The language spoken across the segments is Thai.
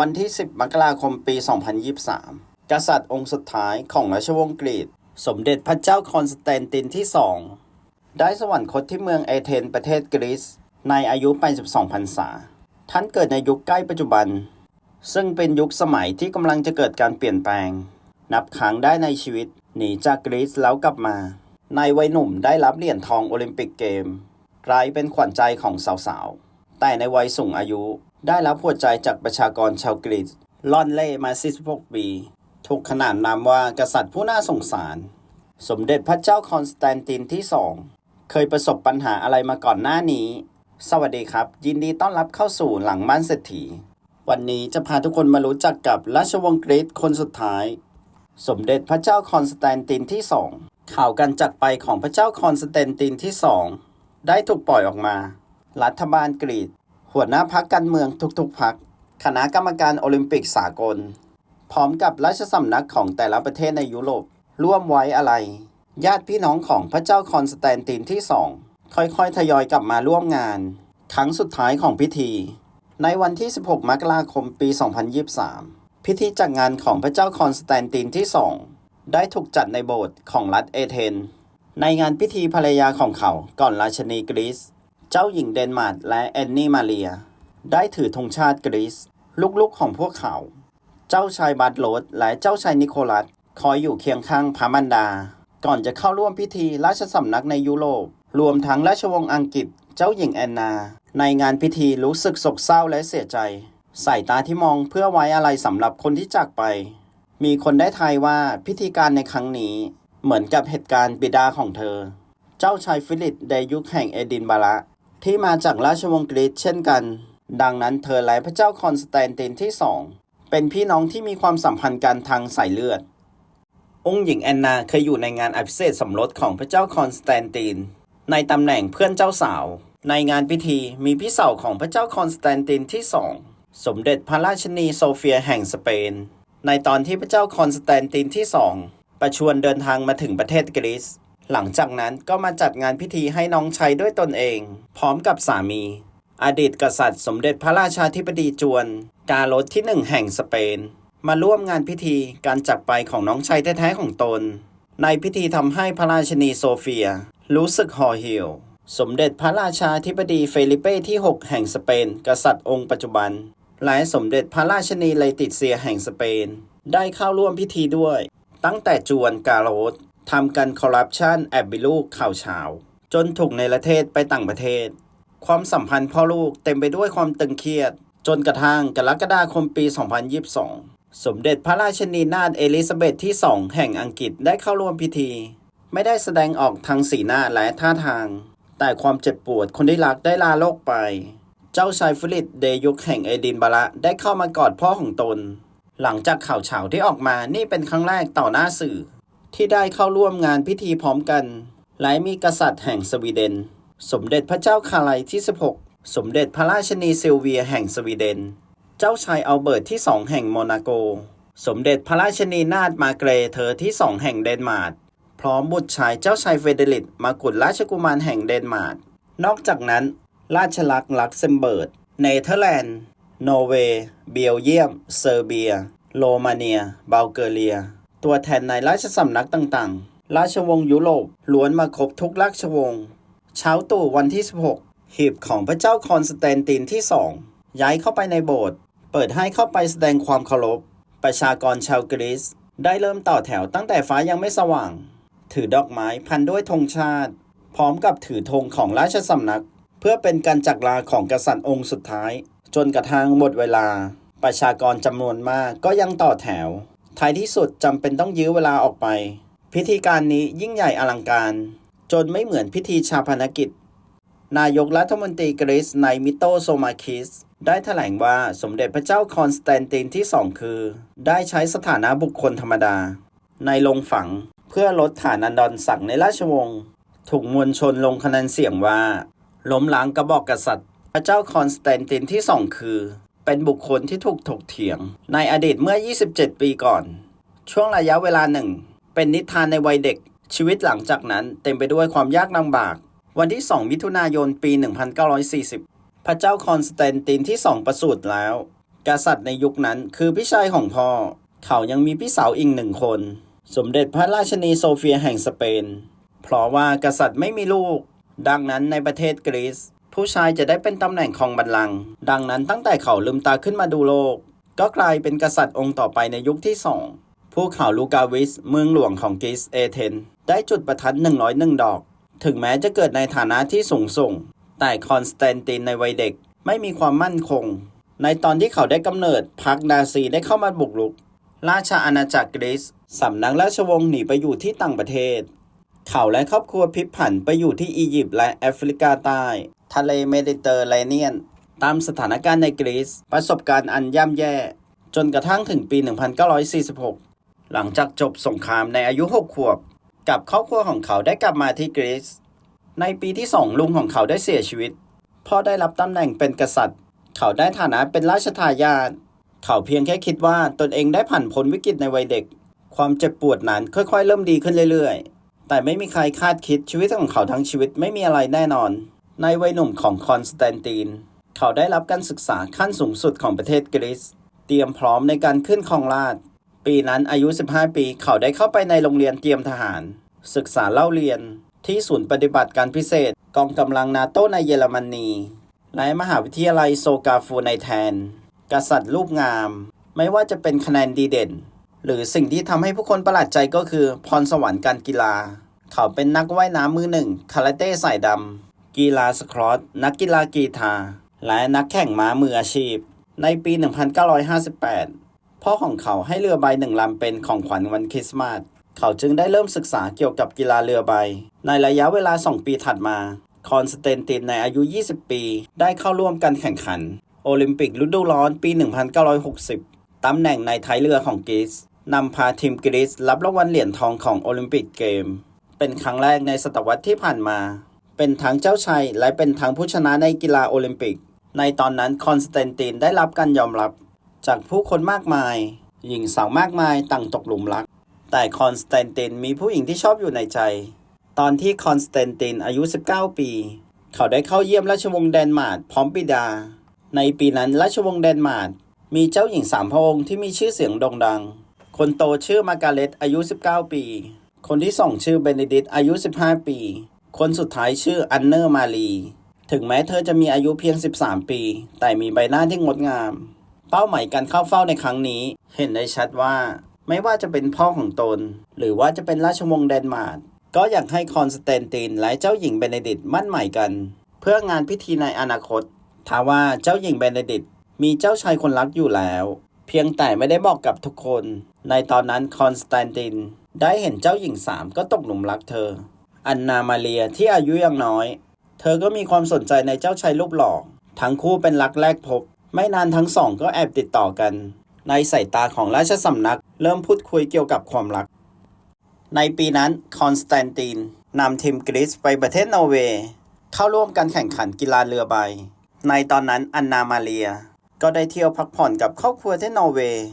วันที่ 10 มกราคมปี 2023 กษัตริย์องค์สุดท้ายของราชวงศ์กรีกสมเด็จพระเจ้าคอนสแตนตินที่สองได้สวรรคตที่เมืองเอเธนประเทศกรีซในอายุ 82 พรรษา ท่านเกิดในยุคใกล้ปัจจุบัน ซึ่งเป็นยุคสมัยที่กำลังจะเกิดการเปลี่ยนแปลง นับครั้งได้ในชีวิต หนีจากกรีซแล้วกลับมา ในวัยหนุ่มได้รับเหรียญทองโอลิมปิกเกม กลายเป็นขวัญใจของสาวๆ แต่ในวัยสูงอายุ ได้รับหัวใจจากประชากรชาวกรีซล่อนเล่มา 46 ปีถูกขนานนามว่ากษัตริย์ผู้น่าสงสาร สมเด็จพระเจ้าคอนสแตนตินที่สองเคยประสบปัญหาอะไรมาก่อนหน้านี้ สวัสดีครับ ยินดีต้อนรับเข้าสู่หลังบ้านเศรษฐี วันนี้จะพาทุกคนมารู้จักกับราชวงศ์กรีซคนสุดท้าย สมเด็จพระเจ้าคอนสแตนตินที่สองข่าวการจากไปของพระเจ้าคอนสแตนตินที่สองได้ถูกปล่อยออกมา รัฐบาลกรีก หัวหน้าพักการเมืองทุกๆพัก คณะกรรมการโอลิมปิกสากล พร้อมกับราชสำนักของแต่ละประเทศในยุโรป ร่วมไว้อะไร ญาติพี่น้องของพระเจ้าคอนสแตนตินที่สองค่อยๆ ทยอยกลับมาร่วมงาน ครั้งสุดท้ายของพิธี ในวันที่ 16 มกราคมปี 2023 พิธีจัดงานของพระเจ้าคอนสแตนตินที่สองได้ถูกจัดในโบสถ์ของรัฐเอเธนในงานพิธีภรรยาของเขาก่อนราชนีกรีซ เจ้าหญิงเดนมาร์กและแอนนี่มาเรีย ได้ถือธงชาติกรีซลูกๆของพวกเขา เจ้าชายบาร์โลสและเจ้าชายนิโคลัสคอยอยู่เคียงข้างพระมันดา ก่อนจะเข้าร่วมพิธีราชสำนักในยุโรป รวมทั้งราชวงศ์อังกฤษ เจ้าหญิงแอนนา ในงานพิธีรู้สึกโศกเศร้าและเสียใจ สายตาที่มองเพื่อไว้อะไรสำหรับคนที่จากไป มีคนได้ทายว่าพิธีการในครั้งนี้ เหมือนกับเหตุการณ์บิดาของเธอ เจ้าชายฟิลิปในยุคแห่งเอดินบะระ ที่มาจากราชวงศ์กรีซเช่นกัน ดังนั้นเธอและพระเจ้าคอนสแตนตินที่สองเป็นพี่น้องที่มีความสัมพันธ์กันทางสายเลือด องค์หญิงแอนนาเคยอยู่ในงานอภิเษกสมรสของพระเจ้าคอนสแตนติน ในตำแหน่งเพื่อนเจ้าสาว ในงานพิธีมีพี่สาวของพระเจ้าคอนสแตนตินที่สองสมเด็จพระราชนีโซเฟียแห่งสเปน ในตอนที่พระเจ้าคอนสแตนตินที่สองประชวรเดินทางมาถึงประเทศกรีซ หลังจากนั้นก็มาจัดงานพิธีให้น้องชายด้วยตนเอง พร้อมกับสามี อดีตกษัตริย์สมเด็จพระราชาธิบดีจวน กาโลสที่หนึ่งแห่งสเปน มาร่วมงานพิธีการจากไปของน้องชายแท้ๆของตน ในพิธีทำให้พระราชนีโซเฟีย รู้สึกห่อเหี่ยว สมเด็จพระราชาธิบดีเฟลิเป้ที่ 6 แห่งสเปน กษัตริย์องค์ปัจจุบัน และสมเด็จพระราชนีเลติเซียแห่งสเปน ได้เข้าร่วมพิธีด้วย ตั้งแต่จวนกาโลส ทำกันคอร์รัปชันแอบบิลูกข่าวเช้าจนถูกในประเทศไปต่างประเทศ ความสัมพันธ์พ่อลูกเต็มไปด้วยความตึงเครียด จนกระทั่งกรกฎาคมปี 2022 สมเด็จพระราชนีนาถเอลิซาเบธที่2แห่งอังกฤษได้เข้าร่วมพิธี ไม่ได้แสดงออกทางสีหน้าและท่าทาง แต่ความเจ็บปวดคนที่รักได้ลาโลกไป เจ้าชายฟิลิปเดยุคแห่งเอดินบะระได้เข้ามากอดพ่อของตน หลังจากข่าวเฉาที่ออกมานี่เป็นครั้งแรกต่อหน้าสื่อ ที่ได้เข้าร่วมงานพิธีพร้อมกันและมีกษัตริย์แห่งสวีเดน สมเด็จพระเจ้าคาร์ไลที่ 16 สมเด็จพระราชนีซิลเวียแห่งสวีเดน เจ้าชายอัลเบิร์ตที่2แห่งโมนาโก สมเด็จพระราชนีนาถมาเกรเธอที่2แห่งเดนมาร์ก พร้อมบุตรชายเจ้าชายเฟเดริกมากุฎราชกุมารแห่งเดนมาร์ก นอกจากนั้น ราชลักษ์ลักเซมเบิร์ก เนเธอร์แลนด์ นอร์เวย์ เบลเยียม เซอร์เบีย โรมาเนีย บัลแกเรีย ตัวแทนในราชสำนักต่างๆ ราชวงศ์ยุโรปล้วนมาครบทุกราชวงศ์ เช้าตู่วันที่ 16 หีบของพระเจ้าคอนสแตนตินที่สองย้ายเข้าไปในโบสถ์ เปิดให้เข้าไปแสดงความเคารพ ประชากรชาวกรีซได้เริ่มต่อแถวตั้งแต่ฟ้ายังไม่สว่าง ถือดอกไม้พันด้วยธงชาติ พร้อมกับถือธงของราชสำนัก เพื่อเป็นการจักลาของกษัตริย์องค์สุดท้าย จนกระทั่งหมดเวลา ประชากรจำนวนมากก็ยังต่อแถว ท้ายที่สุดจำเป็นต้องยื้อเวลาออกไป พิธีการนี้ยิ่งใหญ่อลังการ จนไม่เหมือนพิธีชาพนกิจ นายกรัฐมนตรีกรีซไนมิโตโซมาคิส ได้แถลงว่าสมเด็จพระเจ้าคอนสแตนตินที่สองคือ ได้ใช้สถานะบุคคลธรรมดา ในลงฝังเพื่อลดฐานันดรศักดิ์ในราชวงศ์ถูกมวลชนลงคะแนนเสียงว่า ล้มล้างกระบอกกษัตริย์ พระเจ้าคอนสแตนตินที่สองคือ เป็นบุคคลที่ถูกถกเถียง ในอดีตเมื่อ 27 ปีก่อน ช่วงระยะเวลาหนึ่ง เป็นนิทานในวัยเด็ก ชีวิตหลังจากนั้นเต็มไปด้วยความยากลำบาก วันที่ 2 มิถุนายน ปี 1940 พระเจ้าคอนสแตนตินที่2ประสูติแล้ว กษัตริย์ในยุคนั้นคือพี่ชายของพ่อ เขายังมีพี่สาวอีกหนึ่งคน สมเด็จพระราชนีโซเฟียแห่งสเปน เพราะว่ากษัตริย์ไม่มีลูก ดังนั้นในประเทศกรีซ ผู้ชายจะได้เป็นตำแหน่งของบัลลังก์ดังนั้นตั้งแต่เขาลืมตาขึ้นมาดูโลก ก็กลายเป็นกษัตริย์องค์ต่อไปในยุคที่สองพวกเขาลูกาวิสเมืองหลวงของกรีซเอเธนได้จุดประทัด101 ดอก ถึงแม้จะเกิดในฐานะที่สูงส่ง แต่คอนสแตนตินในวัยเด็กไม่มีความมั่นคง ในตอนที่เขาได้กำเนิดพรรคนาซีได้เข้ามาบุกรุก ราชอาณาจักรกรีซสำนักราชวงศ์หนีไปอยู่ที่ต่างประเทศ เขาและครอบครัวพลิกผันไปอยู่ที่อียิปต์และแอฟริกาใต้ทะเลเมดิเตอร์เรเนียน ตามสถานการณ์ในกรีซประสบการณ์อันย่ำแย่ จนกระทั่งถึงปี 1946 หลังจากจบสงครามในอายุ 6 ขวบ กับครอบครัวของเขาได้กลับมาที่กรีซในปีที่สองลุงของเขาได้เสียชีวิตพ่อได้รับตำแหน่งเป็นกษัตริย์ เขาได้ฐานะเป็นราชทายาทเขาเพียงแค่คิดว่าตนเองได้ผ่านพ้นวิกฤตในวัยเด็ก ความเจ็บปวดนั้นค่อยๆ เริ่มดีขึ้นเรื่อยๆ แต่ไม่มีใครคาดคิดชีวิตของเขาทั้งชีวิตไม่มีอะไรแน่นอน ในวัยหนุ่มของคอนสแตนติน เขาได้รับการศึกษาขั้นสูงสุดของประเทศกรีซ เตรียมพร้อมในการขึ้นครองราชปีนั้นอายุ 15 ปี เขาได้เข้าไปในโรงเรียนเตรียมทหาร ศึกษาเล่าเรียนที่ศูนย์ปฏิบัติการพิเศษกองกำลังนาโตในเยอรมนีและมหาวิทยาลัยโซกาฟูในแทน กษัตริย์รูปงาม ไม่ว่าจะเป็นคะแนนดีเด่น หรือสิ่งที่ทำให้ผู้คนประหลาดใจก็คือพรสวรรค์การกีฬา เขาเป็นนักว่ายน้ำมือหนึ่ง คาราเต้สายดำ กีฬาสควอตนักกีฬากีฬาและนักแข่งม้ามืออาชีพ ในปี 1958 พ่อของเขาให้เรือใบหนึ่งลำเป็นของขวัญวันคริสต์มาส เขาจึงได้เริ่มศึกษาเกี่ยวกับกีฬาเรือใบ ในระยะเวลา 2 ปีถัดมา คอนสเตนตินในอายุ 20 ปี ได้เข้าร่วมการแข่งขัน โอลิมปิกฤดูร้อนปี 1960 ตำแหน่งในท้ายเรือของกรีซนำพาทีมกรีซรับรางวัลเหรียญทองของโอลิมปิกเกม เป็นครั้งแรกในศตวรรษที่ผ่านมา เป็นทั้งเจ้าชัยและเป็นทั้งผู้ชนะในกีฬาโอลิมปิก ในตอนนั้นคอนสแตนตินได้รับการยอมรับ จากผู้คนมากมาย หญิงสาวมากมายต่างตกหลุมรัก แต่คอนสแตนตินมีผู้หญิงที่ชอบอยู่ในใจ ตอนที่คอนสแตนตินอายุ 19 ปี เขาได้เข้าเยี่ยมราชวงศ์แดนมาร์กพร้อมบิดา ในปีนั้นราชวงศ์แดนมาร์กมีเจ้าหญิงสามพระองค์ที่มีชื่อเสียงโด่งดัง คนโตชื่อมารการเร็ตอายุ 19 ปี คนที่สองชื่อเบเนดิตอายุ 15 ปี คนสุดท้ายชื่ออันเนอร์มารีถึงแม้เธอจะมีอายุเพียง 13 ปี แต่มีใบหน้าที่งดงาม เป้าหมายการเข้าเฝ้าในครั้งนี้ เห็นได้ชัดว่า ไม่ว่าจะเป็นพ่อของตน หรือว่าจะเป็นราชวงศ์เดนมาร์กก็อยากให้คอนสแตนตินและเจ้าหญิงเบเนดิตมั่นหมายกัน เพื่องานพิธีในอนาคตทว่าเจ้าหญิงเบเนดิตมีเจ้าชายคนรักอยู่แล้ว เพียงแต่ไม่ได้บอกกับทุกคน ในตอนนั้นคอนสแตนตินได้เห็นเจ้าหญิงสามก็ตกหลุมรักเธอ อันนามาเรียที่อายุยังน้อย เธอก็มีความสนใจในเจ้าชายรูปหล่อ ทั้งคู่เป็นรักแรกพบ ไม่นานทั้งสองก็แอบติดต่อกัน ในสายตาของราชสำนักเริ่มพูดคุยเกี่ยวกับความรัก ในปีนั้นคอนสแตนตินนำทีมกรีซไปประเทศนอร์เวย์ เข้าร่วมการแข่งขันกีฬาเรือใบ ในตอนนั้นอันนามาเรีย ก็ได้เที่ยวพักผ่อนกับครอบครัวที่นอร์เวย์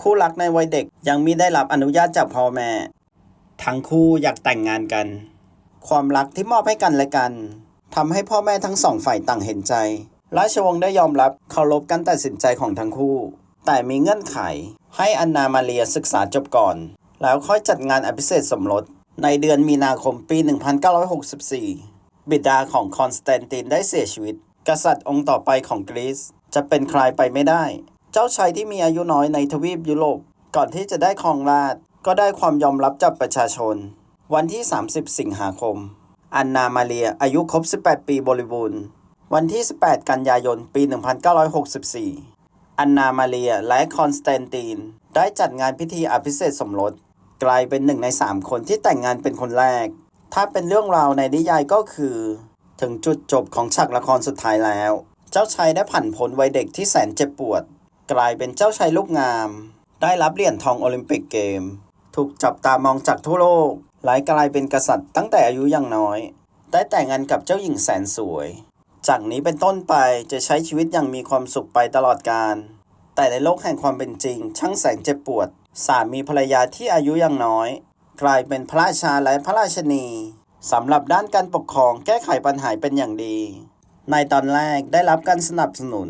คู่รักในวัยเด็กยังมิได้รับอนุญาตจากพ่อแม่ ทั้งคู่อยากแต่งงานกัน ความรักที่มอบให้กันและกันทำให้พ่อแม่ทั้งสองฝ่ายต่างเห็นใจ ราชวงศ์ได้ยอมรับเคารพการตัดสินใจของทั้งคู่ แต่มีเงื่อนไข ให้อันนามาเรียศึกษาจบก่อน แล้วค่อยจัดงานอภิเษกสมรส ในเดือนมีนาคมปี 1964 บิดาของคอนสแตนตินได้เสียชีวิต กษัตริย์องค์ต่อไปของกรีซจะเป็นใครไปไม่ได้ เจ้าชายที่มีอายุน้อยในทวีปยุโรปก่อนที่จะได้ครองราชก็ได้ความยอมรับจากประชาชน วันที่ 30 สิงหาคม อันนามาเรีย อายุครบ 18 ปีบริบูรณ์ วันที่ 18 กันยายน ปี 1964 อันนามาเรียและคอนสแตนตินได้จัดงานพิธีอภิเษกสมรส กลายเป็นหนึ่งในสามคนที่แต่งงานเป็นคนแรก ถ้าเป็นเรื่องราวในนิยายก็คือ ถึงจุดจบของฉากละครสุดท้ายแล้ว เจ้าชายได้ผันพ้นวัยเด็กที่แสนเจ็บปวด กลายเป็นเจ้าชายลูกงาม ได้รับเหรียญทองโอลิมปิกเกม ถูกจับตามองจากทั่วโลก หลายกลายเป็นกษัตริย์ตั้งแต่อายุยังน้อย ได้แต่งงานกับเจ้าหญิงแสนสวย จากนี้เป็นต้นไปจะใช้ชีวิตอย่างมีความสุขไปตลอดกาลแต่ในโลกแห่งความเป็นจริง ช่างแสนเจ็บปวด สามีภรรยาที่อายุยังน้อย กลายเป็นพระราชาและพระราชนีสำหรับด้านการปกครองแก้ไขปัญหาเป็นอย่างดี ในตอนแรกได้รับการสนับสนุน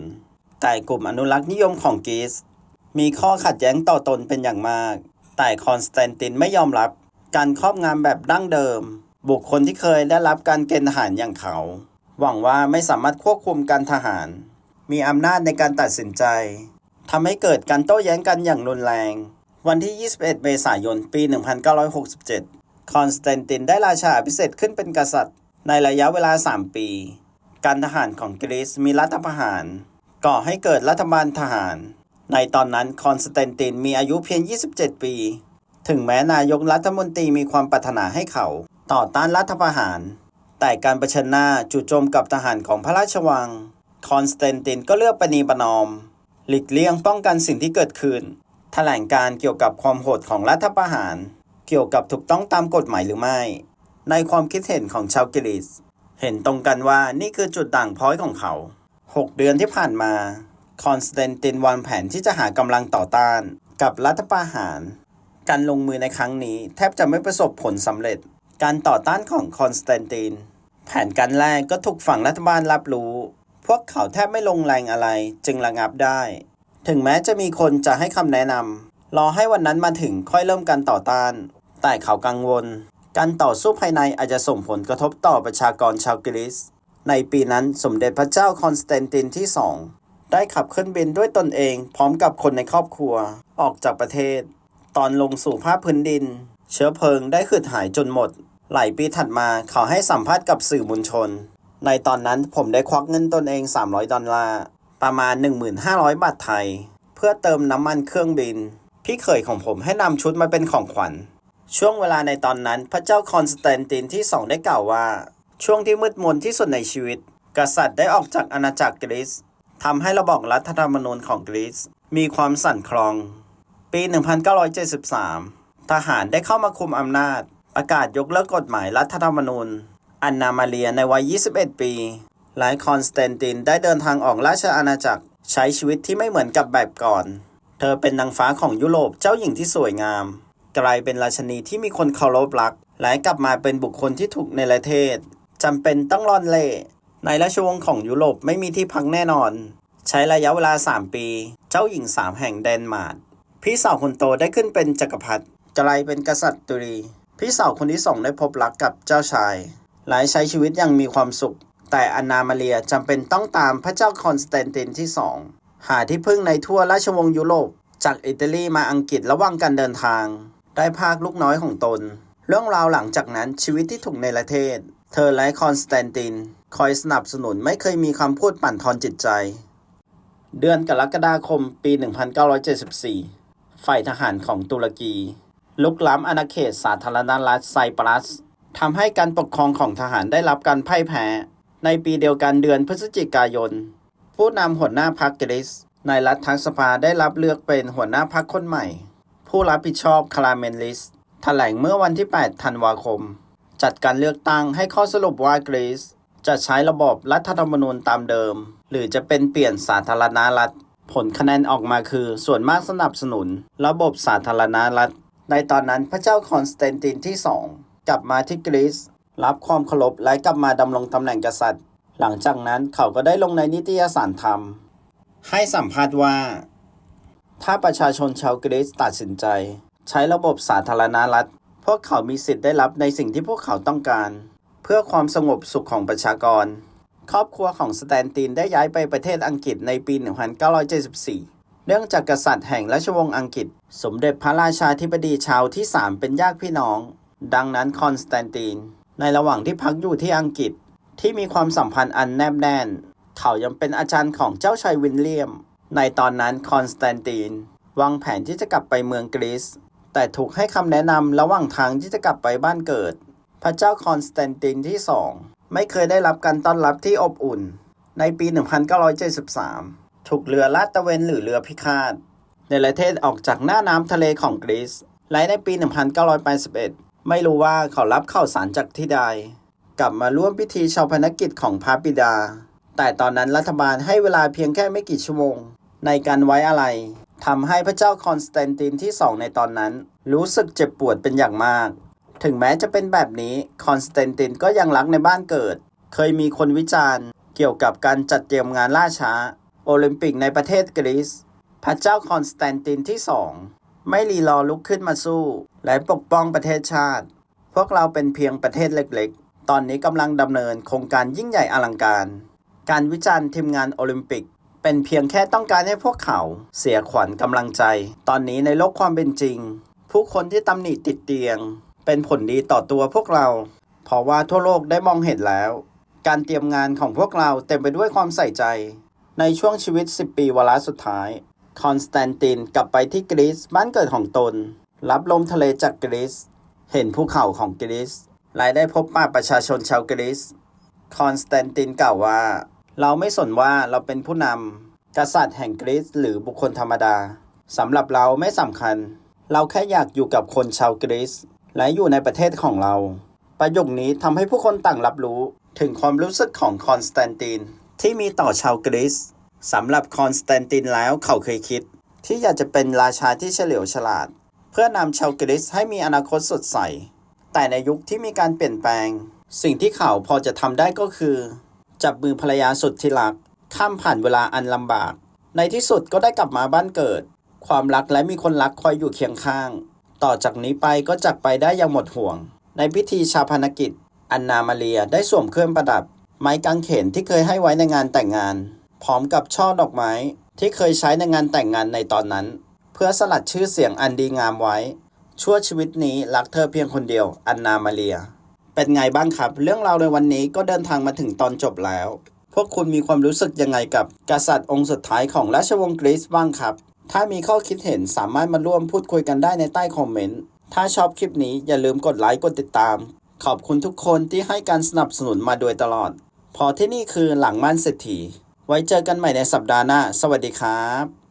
แต่กลุ่มอนุรักษ์นิยมของกรีซมีข้อขัดแย้งต่อตนเป็นอย่างมาก แต่คอนสแตนตินไม่ยอมรับ การครอบงำแบบดั้งเดิม บุคคลที่เคยได้รับการเกณฑ์ทหารอย่างเขา หวังว่าไม่สามารถควบคุมการทหาร มีอำนาจในการตัดสินใจทำให้เกิดการโต้แย้งกันอย่างรุนแรง วันที่ 21 เมษายน ปี 1967 คอนสแตนตินได้ราชาอภิเศษขึ้นเป็นกษัตริย์ ในระยะเวลา 3 ปี การทหารของกรีซมีรัฐประหาร ก่อให้เกิดรัฐบาลทหาร ในตอนนั้นคอนสแตนตินมีอายุเพียง 27 ปี ถึงแม้นายกรัฐมนตรีมีความปรารถนาให้เขา ต่อต้านรัฐประหาร แต่การประชันหน้าจู่โจมกับทหารของพระราชวัง คอนสแตนตินก็เลือกปณีประนอม หลีกเลี่ยงป้องกันสิ่งที่เกิดขึ้น แถลงการเกี่ยวกับความโหดของรัฐประหาร เกี่ยวกับถูกต้องตามกฎหมายหรือไม่ ในความคิดเห็นของชาวกรีซเห็นตรงกันว่านี่คือจุดด่างพ้อยของเขา 6 เดือนที่ผ่านมา คอนสแตนตินวางแผนที่จะหากำลังต่อต้านกับรัฐประหาร การลงมือในครั้งนี้ แทบจะไม่ประสบผลสำเร็จ การต่อต้านของคอนสแตนติน แผนการแรกก็ถูกฝั่งรัฐบาลรับรู้ พวกเขาแทบไม่ลงแรงอะไรจึงระงับได้ ถึงแม้จะมีคนจะให้คำแนะนำรอให้วันนั้นมาถึงค่อยเริ่มการต่อต้าน แต่เขากังวล การต่อสู้ภายในอาจจะส่งผลกระทบต่อประชากรชาวกรีซในปีนั้นสมเด็จพระเจ้าคอนสแตนตินที่สองได้ขับเครื่องบินด้วยตนเองพร้อมกับคนในครอบครัวออกจากประเทศ ตอนลงสู่ภาคพื้นดิน เชื้อเพลิงได้ขืดหายจนหมด หลายปีถัดมาเขาให้สัมภาษณ์กับสื่อมวลชน ในตอนนั้นผมได้ควักเงินตนเอง 300 ดอลลาร์ประมาณ 1,500 บาทไทย เพื่อเติมน้ำมันเครื่องบิน พี่เขยของผมให้นำชุดมาเป็นของขวัญ ช่วงเวลาในตอนนั้นพระเจ้าคอนสแตนตินที่สองได้กล่าวว่า ช่วงที่มืดมนที่สุดในชีวิต กษัตริย์ได้ออกจากอาณาจักรกรีซทำให้ระบอบรัฐธรรมนูญของกรีซมีความสั่นคลอน ปี 1973 ทหารได้เข้ามาคุมอำนาจ ประกาศยกเลิกกฎหมายรัฐธรรมนูญ อันนามาเลียในวัย 21 ปีแลคอนสแตนตินได้เดินทางออกราชอาณาจักร ใช้ชีวิตที่ไม่เหมือนกับแบบก่อน เธอเป็นนางฟ้าของยุโรปเจ้าหญิงที่สวยงาม กลายเป็นราชนีที่มีคนเคารพรัก และกลับมาเป็นบุคคลที่ถูกในประเทศจำเป็นต้องร่อนเล่ในราชวงศ์ของยุโรปไม่มีที่พักแน่นอน ใช้ระยะเวลา 3 ปี เจ้าหญิงสามแห่งแดนมาร์ก พี่สาวคนโตได้ขึ้นเป็นจักรพรรดิกลายเป็นกษัตริย์ตุรี พี่สาวคนที่สองได้พบรักกับเจ้าชายและใช้ชีวิตอย่างมีความสุข แต่อนนามาเรียจำเป็นต้องตามพระเจ้าคอนสแตนตินที่สองหาที่พึ่งในทั่วราชวงศ์ยุโรป จากอิตาลีมาอังกฤษระหว่างการเดินทาง ได้พากลูกน้อยของตน เรื่องราวหลังจากนั้นชีวิตที่ถูกในประเทศ เธอและคอนสแตนติน คอยสนับสนุนไม่เคยมีคำพูดปั่นทอนจิตใจ เดือนกรกฎาคมปี 1974 ฝ่ายทหารของตุรกี ลุกล้ำอาณาเขตสาธารณรัฐไซปรัสทำให้การปกครองของทหารได้รับการพ่ายแพ้ ในปีเดียวกันเดือนพฤศจิกายน ผู้นำหัวหน้าพรรคกรีซในรัฐทักสภาได้รับเลือกเป็นหัวหน้าพรรคคนใหม่ ผู้รับผิดชอบคาราเมนลิสแถลงเมื่อวันที่ 8 ธันวาคม จัดการเลือกตั้งให้ข้อสรุปว่ากรีซจะใช้ระบบรัฐธรรมนูญตามเดิม หรือจะเป็นเปลี่ยนสาธารณรัฐ ผลคะแนนออกมาคือส่วนมากสนับสนุน ระบบสาธารณรัฐ ในตอนนั้นพระเจ้าคอนสแตนตินที่สองกลับมาที่กรีซรับความเคารพและกลับมาดำรงตำแหน่งกษัตริย์ หลังจากนั้นเขาก็ได้ลงในนิตยสารธรรม ให้สัมภาษณ์ว่า ถ้าประชาชนชาวกรีซตัดสินใจ ใช้ระบบสาธารณรัฐ พวกเขามีสิทธิ์ได้รับในสิ่งที่พวกเขาต้องการ เพื่อความสงบสุขของประชากร ครอบครัวของสแตนตินได้ย้ายไปประเทศอังกฤษในปี 1974 เนื่องจากกษัตริย์แห่งราชวงศ์อังกฤษ สมเด็จพระราชาธิบดีชาวที่ 3 เป็นญาติพี่น้อง ดังนั้นคอนสแตนติน ในระหว่างที่พักอยู่ที่อังกฤษ ที่มีความสัมพันธ์อันแนบแน่น เขายังเป็นอาจารย์ของเจ้าชายวินเลียม ในตอนนั้นคอนสแตนติน วางแผนที่จะกลับไปเมืองกรีซ แต่ถูกให้คำแนะนำระหว่างทางที่จะกลับไปบ้านเกิด พระเจ้าคอนสแตนตินที่สอง ไม่เคยได้รับการต้อนรับที่อบอุ่น ในปี 1973 ถูกเรือลาดตะเวนหรือเรือพิฆาตในประเทศออกจากหน้าน้ำทะเลของกรีซและในปี 1981 ไม่รู้ว่าเขารับข่าวสารจากที่ใด กลับมาร่วมพิธีชาวพนกิจของพระบิดา แต่ตอนนั้นรัฐบาลให้เวลาเพียงแค่ไม่กี่ชั่วโมง ในการไว้อะไรทำให้พระเจ้าคอนสแตนตินที่สองในตอนนั้น รู้สึกเจ็บปวดเป็นอย่างมาก ถึงแม้จะเป็นแบบนี้คอนสแตนตินก็ยังรักในบ้านเกิด เคยมีคนวิจารณ์ เกี่ยวกับการจัดเตรียมงานล่าช้า โอลิมปิกในประเทศกรีซพระเจ้าคอนสแตนตินที่สองไม่รีรอลุกขึ้นมาสู้ และปกป้องประเทศชาติ พวกเราเป็นเพียงประเทศเล็กๆ ตอนนี้กำลังดำเนินโครงการยิ่งใหญ่อลังการ การวิจารณ์ทีมงานโอลิมปิก เป็นเพียงแค่ต้องการให้พวกเขาเสียขวัญกำลังใจ ตอนนี้ในโลกความเป็นจริง ผู้คนที่ตำหนิติดเตียง เป็นผลดีต่อตัวพวกเรา เพราะว่าทั่วโลกได้มองเห็นแล้ว การเตรียมงานของพวกเราเต็มไปด้วยความใส่ใจ ในช่วงชีวิต 10 ปีวาระสุดท้าย คอนสแตนตินกลับไปที่กรีซบ้านเกิดของตน รับลมทะเลจากกรีซเห็นภูเขาของกรีซและได้พบปะประชาชนชาวกรีซคอนสแตนตินกล่าวว่า เราไม่สนว่าเราเป็นผู้นำกษัตริย์แห่งกรีซหรือบุคคลธรรมดาสำหรับเราไม่สำคัญ เราแค่อยากอยู่กับคนชาวกรีซ และอยู่ในประเทศของเรา ประโยคนี้ทำให้ผู้คนต่างรับรู้ถึงความรู้สึกของคอนสแตนตินที่มีต่อชาวกรีซสำหรับคอนสแตนตินแล้วเขาเคยคิด ที่อยากจะเป็นราชาที่เฉลียวฉลาด เพื่อนำชาวกรีซให้มีอนาคตสดใส แต่ในยุคที่มีการเปลี่ยนแปลง สิ่งที่เขาพอจะทำได้ก็คือ จับมือภรรยาสุดที่รัก ข้ามผ่านเวลาอันลำบาก ในที่สุดก็ได้กลับมาบ้านเกิด ความรักและมีคนรักคอยอยู่เคียงข้าง ต่อจากนี้ไปก็จากไปได้อย่างหมดห่วง ในพิธีชาพนกิจ อันนามาเรียได้สวมเครื่องประดับ ไม้กางเขนที่เคยให้ไว้ในงานแต่งงาน พร้อมกับช่อดอกไม้ที่เคยใช้ในงานแต่งงานในตอนนั้น เพื่อสลัดชื่อเสียงอันดีงามไว้ ชั่วชีวิตนี้รักเธอเพียงคนเดียวอันนามาเรีย เป็นไงบ้างครับ เรื่องราวในวันนี้ก็เดินทางมาถึงตอนจบแล้ว พวกคุณมีความรู้สึกยังไงกับกษัตริย์องค์สุดท้ายของราชวงศ์กรีซบ้างครับ ถ้ามีข้อคิดเห็นสามารถมาร่วมพูดคุยกันได้ในใต้คอมเมนต์ ถ้าชอบคลิปนี้อย่าลืมกดไลค์กดติดตาม ขอบคุณทุกคนที่ให้การสนับสนุนมาโดยตลอด พอที่นี่คือหลังม่านเศรษฐี ไว้เจอกันใหม่ในสัปดาห์หน้า สวัสดีครับ